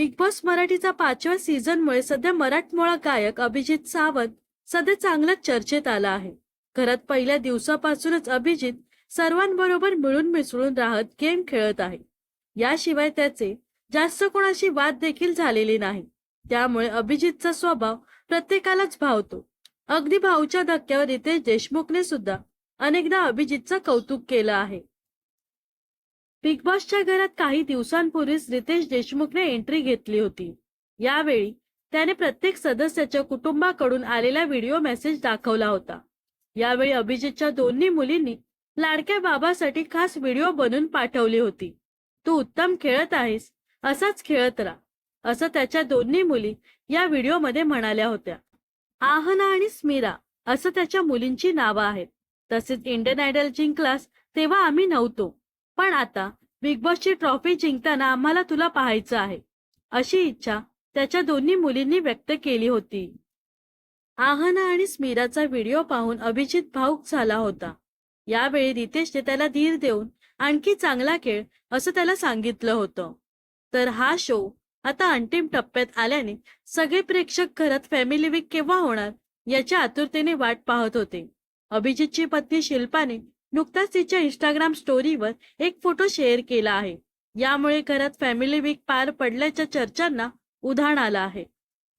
Big boss मराठीचा पाचव्या सीझनमुळे सध्या मराठमोळा गायक अभिजित सावंत सध्या चांगलाच चर्चेत आला आहे. घरात पहिल्या दिवसापासूनच अभिजित सर्वांबरोबर मिळून मिसळून राहत गेम खेळत आहे. याशिवाय त्याचे जास्त कोणाशी वाद देखील झालेले नाही. त्यामुळे अभिजितचा स्वभाव प्रत्येकालाच भावतो. अगदी भाऊच्या धक्क्यावर रितेश देशमुखने सुद्धा अनेकदा अभिजितचं कौतुक केलं आहे. बिग बॉसच्या घरात काही दिवसांपूर्वीच रितेश देशमुखने एंट्री घेतली होती. यावेळी त्याने प्रत्येक सदस्याच्या कुटुंबाकडून आलेला व्हिडिओ मेसेज दाखवला होता. यावेळी अभिजितच्या दोन्ही मुलींनी लाडक्या बाबासाठी खास व्हिडिओ बनवून पाठवली होती. तू उत्तम खेळत आहेस असाच खेळत राहा असं त्याच्या दोन्ही मुली या व्हिडिओमध्ये म्हणाल्या होत्या. आहना आणि स्मिरा असं त्याच्या मुलींची नावं आहेत. तसेच इंडियन आयडल जिंकलास तेव्हा आम्ही नव्हतो. पण आता बिग बॉसची ट्रॉफी जिंकताना आम्हाला तुला पाहायचं आहे. अशी इच्छा त्याच्या दोन्ही मुलींनी व्यक्त केली होती. आहना आणि स्मिराचा व्हिडिओ पाहून अभिजित भाऊक झाला होता. यावेळी रितेशने त्याला धीर देऊन आणखी चांगला खेळ असं त्याला सांगितलं होतं. तर हा शो आता अंतिम टप्प्यात आल्याने सगळे प्रेक्षक घरात फॅमिली वीक केव्हा होणार याच्या आतुरतेने वाट पाहत होते. अभिजितची पत्नी शिल्पाने नुकताच तिच्या इंस्टाग्राम स्टोरीवर एक फोटो शेअर केला आहे. यामुळे घरात फॅमिली वीक पार पडल्याच्या चर्चांना उधाण आलं आहे.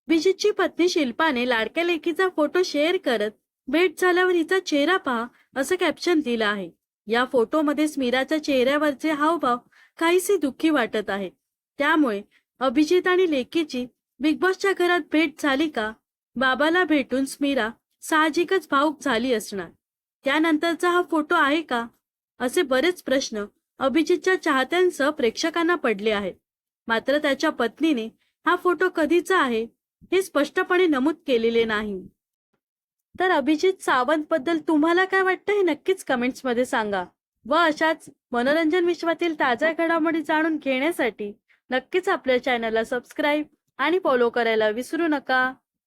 विजितची पत्नी शिल्पाने लाडक्या लेकीचा फोटो शेअर करत भेट झाल्यावर हिचा चेहरा पहा असं कॅप्शन दिलं आहे. या फोटोमध्ये स्मिराच्या चेहऱ्यावरचे हावभाव काहीसे दुःखी वाटत आहे. त्यामुळे अभिजित आणि लेकीची बिग बॉसच्या घरात भेट झाली का? बाबाला भेटून स्मिरा साहजिकच भाऊक झाली असणार. त्यानंतरचा हा फोटो आहे का? असे बरेच प्रश्न अभिजितच्या चाहत्यांसह प्रेक्षकांना पडले आहेत. मात्र त्याच्या पत्नीने हा फोटो कधीचा आहे हे स्पष्टपणे नमूद केलेले नाही. तर अभिजित सावंत बद्दल तुम्हाला काय वाटतं हे नक्कीच कमेंट्समध्ये सांगा व अशाच मनोरंजन विश्वातील ताज्या घडामोडी जाणून घेण्यासाठी नक्कीच आपल्या चॅनलला सबस्क्राईब आणि फॉलो करायला विसरू नका.